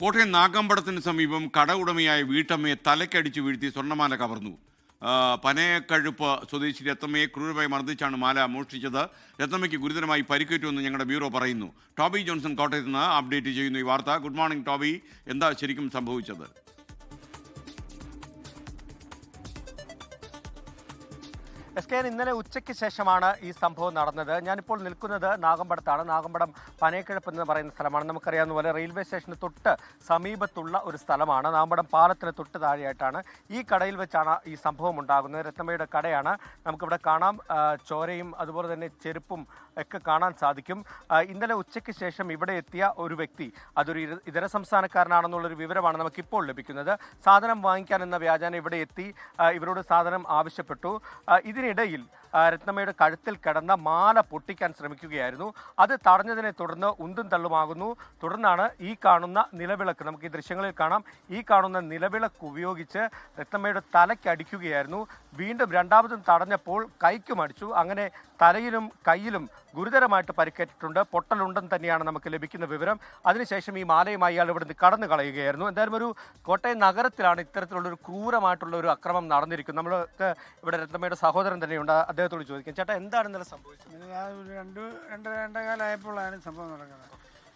കോട്ടയം നാഗമ്പടത്തിന് സമീപം കട ഉടമയായ വീട്ടമ്മയെ തലക്കടിച്ച് വീഴ്ത്തി സ്വർണമാല കവർന്നു. പനയക്കഴുപ്പ് സ്വദേശി രത്നമ്മയെ ക്രൂരമായി മർദ്ദിച്ചാണ് മാല മോഷ്ടിച്ചത്. രത്നമ്മയ്ക്ക് ഗുരുതരമായി പരിക്കേറ്റുവെന്ന് ഞങ്ങളുടെ ബ്യൂറോ പറയുന്നു. ടോബി ജോൺസൺ കോട്ടയത്ത് നിന്ന് അപ്ഡേറ്റ് ചെയ്യുന്നു ഈ വാർത്ത. Good morning Toby. എന്താ ശരിക്കും സംഭവിച്ചത്? എസ് കെ ഇന്നലെ ഉച്ചയ്ക്ക് ശേഷമാണ് ഈ സംഭവം നടന്നത്. ഞാനിപ്പോൾ നിൽക്കുന്നത് നാഗമ്പടത്താണ്. നാഗമ്പടം പനയക്കിഴപ്പ് എന്ന് പറയുന്ന സ്ഥലമാണ്. നമുക്കറിയാവുന്ന പോലെ റെയിൽവേ സ്റ്റേഷന് തൊട്ട് സമീപത്തുള്ള ഒരു സ്ഥലമാണ്. നാഗമ്പടം പാലത്തിന് തൊട്ട് താഴെയായിട്ടാണ് ഈ കടയിൽ വെച്ചാണ് ഈ സംഭവം ഉണ്ടാകുന്നത്. രത്നമ്മയുടെ കടയാണ്. നമുക്കിവിടെ കാണാം. ചോരയും അതുപോലെ തന്നെ ചെരുപ്പും ഒക്കെ കാണാൻ സാധിക്കും. ഇന്നലെ ഉച്ചയ്ക്ക് ശേഷം ഇവിടെ എത്തിയ ഒരു വ്യക്തി അതൊരു ഇതര സംസ്ഥാനക്കാരനാണെന്നുള്ളൊരു വിവരമാണ് നമുക്കിപ്പോൾ ലഭിക്കുന്നത്. സാധനം വാങ്ങിക്കാൻ എന്ന വ്യാജാനം ഇവിടെ എത്തി. ഇവരോട് സാധനം ആവശ്യപ്പെട്ടു. ആ, ഇതിനിടയിൽ ആ, രത്നമ്മയുടെ കഴുത്തിൽ കിടന്ന മാല പൊട്ടിക്കാൻ ശ്രമിക്കുകയായിരുന്നു. അത് തടഞ്ഞതിനെ തുടർന്ന് ഉന്തും തള്ളുമാകുന്നു. തുടർന്നാണ് ഈ കാണുന്ന നിലവിളക്ക് നമുക്ക് ഈ ദൃശ്യങ്ങളിൽ കാണാം. ഈ കാണുന്ന നിലവിളക്ക് ഉപയോഗിച്ച് രത്നമ്മയുടെ തലയ്ക്കടിക്കുകയായിരുന്നു വീണ്ടും രണ്ടാമതും തടഞ്ഞപ്പോൾ കൈക്കും അടിച്ചു. അങ്ങനെ തലയിലും കയ്യിലും ഗുരുതരമായിട്ട് പരിക്കേറ്റിട്ടുണ്ട്. പൊട്ടലുണ്ടെന്ന് തന്നെയാണ് നമുക്ക് ലഭിക്കുന്ന വിവരം. അതിനുശേഷം ഈ മാലയുമായി ഇയാൾ ഇവിടുന്ന് കടന്നു കളയുകയായിരുന്നു. എന്തായാലും ഒരു കോട്ടയം നഗരത്തിലാണ് ഇത്തരത്തിലുള്ള ഒരു ക്രൂരമായിട്ടുള്ള ഒരു അക്രമം നടന്നിരിക്കുന്നത്. നമ്മൾക്ക് ഇവിടെ രത്നമ്മയുടെ സഹോദരൻ തന്നെയുണ്ട്. അദ്ദേഹത്തോട് ചോദിക്കാം. ചേട്ടാ എന്താണ് ഇന്നലെ സംഭവിച്ചത്? ഒരു രണ്ട് രണ്ട് രണ്ടേകാലമായപ്പോഴാണ് സംഭവം നടക്കുന്നത്.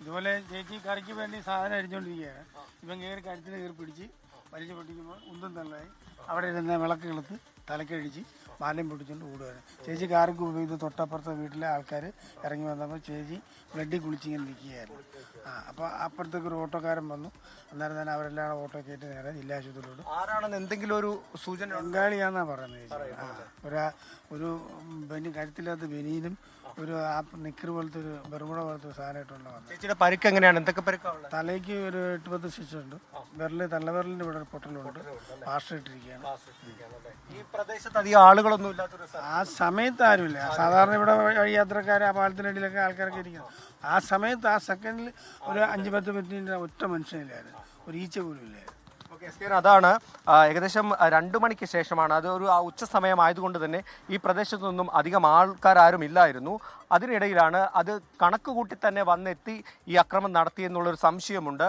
ഇതുപോലെ ചേച്ചി കറിക്ക് വേണ്ടി സാധനം അരിഞ്ഞുകൊണ്ടിരിക്കുകയാണ് ഇവൻ കയറി കരുത്തിന് കയറി പിടിച്ച് വലിച്ചു പൊട്ടിക്കുമ്പോൾ ഉന്തും തള്ളായി. അവിടെ ഇരുന്ന വിളക്ക് കിളുത്ത് തലക്കടിച്ച് മാലിന്യം പൊട്ടിച്ചുകൊണ്ട് ഓടുകയാണ്. ചേച്ചി കാർക്ക് ഉപയോഗിച്ച് തൊട്ടപ്പുറത്തെ വീട്ടിലെ ആൾക്കാർ ഇറങ്ങി വന്നപ്പോൾ ചേച്ചി ബ്ലഡിൽ കുളിച്ചിങ്ങനെ നിൽക്കുകയായിരുന്നു. ആ അപ്പോൾ അപ്പുറത്തേക്ക് ഒരു ഓട്ടോക്കാരൻ വന്നു. അന്നേരം തന്നെ അവരെല്ലാം ഓട്ടോ കയറ്റി നേരെ ജില്ലാ ആശുപത്രിയിലോട്ട്. ആരാണെന്ന് എന്തെങ്കിലും ഒരു സൂചന? ബംഗാളിയാന്നാ പറയുന്നത് ചേച്ചി. ആ ഒരു ഒരു ബനി കരുത്തില്ലാത്ത ബനിയനും ഒരു ആപ്പ് നിക്കർ പോലത്തെ ഒരു ബെർമുട പോലത്തെ ഒരു സാധനമായിട്ടുള്ള വന്നത്. ചേച്ചിയുടെ പരിക്ക് എങ്ങനെയാണ്? എന്തൊക്കെ പരിക്കാണുള്ളത്? തലയ്ക്ക് ഒരു എട്ട് പത്ത് സ്റ്റിച്ചുണ്ട് വിരൽ തള്ളവിരലിന്റെ ഇവിടെ ഒരു പൊട്ടലുണ്ട് പാസ്റ്റർ ഇട്ടിരിക്കുകയാണ്. ഈ പ്രദേശത്ത് അധികം ആളുകളൊന്നും ഇല്ലാത്തൊരു സ്ഥലം. ആ സമയത്ത് ആരുമില്ല. സാധാരണ ഇവിടെ വഴി യാത്രക്കാർ ആ പാലത്തിനടിയിലൊക്കെ ആൾക്കാരൊക്കെ ഇരിക്കുന്നു. ആ സമയത്ത് ആ സെക്കൻഡിൽ ഒരു അഞ്ച് പത്ത് മിനിറ്റിന്റെ ഒറ്റ മനുഷ്യനില്ലായിരുന്നു. ഒരു ഈച്ച പോലും ഇല്ലായിരുന്നു. എസ് അതാണ് ഏകദേശം രണ്ടു മണിക്ക് ശേഷമാണ്. അത് ഒരു ഉച്ച സമയമായതുകൊണ്ട് തന്നെ ഈ പ്രദേശത്തു നിന്നും അധികം ആൾക്കാരും ഇല്ലായിരുന്നു. അതിനിടയിലാണ് അത് കണക്ക് കൂട്ടി തന്നെ വന്നെത്തി ഈ അക്രമം നടത്തിയെന്നുള്ളൊരു സംശയമുണ്ട്.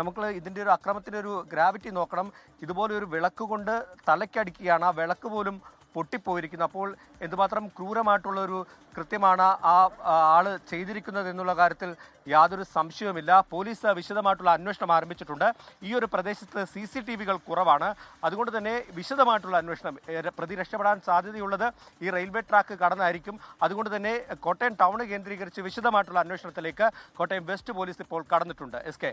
നമുക്ക് ഇതിന്റെ ഒരു അക്രമത്തിന്റെ ഒരു ഗ്രാവിറ്റി നോക്കണം. ഇതുപോലെ ഒരു വിളക്ക് കൊണ്ട് തലയ്ക്കടിക്കുകയാണ് ആ വിളക്ക് പോലും പൊട്ടിപ്പോയിരിക്കുന്നു. അപ്പോൾ എന്തുമാത്രം ക്രൂരമായിട്ടുള്ള ഒരു കൃത്യമാണ് ആ ആൾ ചെയ്തിരിക്കുന്നത് എന്നുള്ള കാര്യത്തിൽ യാതൊരു സംശയവുമില്ല. പോലീസ് വിശദമായിട്ടുള്ള അന്വേഷണം ആരംഭിച്ചിട്ടുണ്ട്. ഈ ഒരു പ്രദേശത്ത് സി സി ടി വികൾ കുറവാണ്. അതുകൊണ്ട് തന്നെ വിശദമായിട്ടുള്ള അന്വേഷണം പ്രതി രക്ഷപ്പെടാൻ സാധ്യതയുള്ളത് ഈ റെയിൽവേ ട്രാക്ക് കടന്നായിരിക്കും. അതുകൊണ്ട് തന്നെ കോട്ടയം ടൗൺ കേന്ദ്രീകരിച്ച് വിശദമായിട്ടുള്ള അന്വേഷണത്തിലേക്ക് കോട്ടയം വെസ്റ്റ് പോലീസ് ഇപ്പോൾ കടന്നിട്ടുണ്ട്. S K.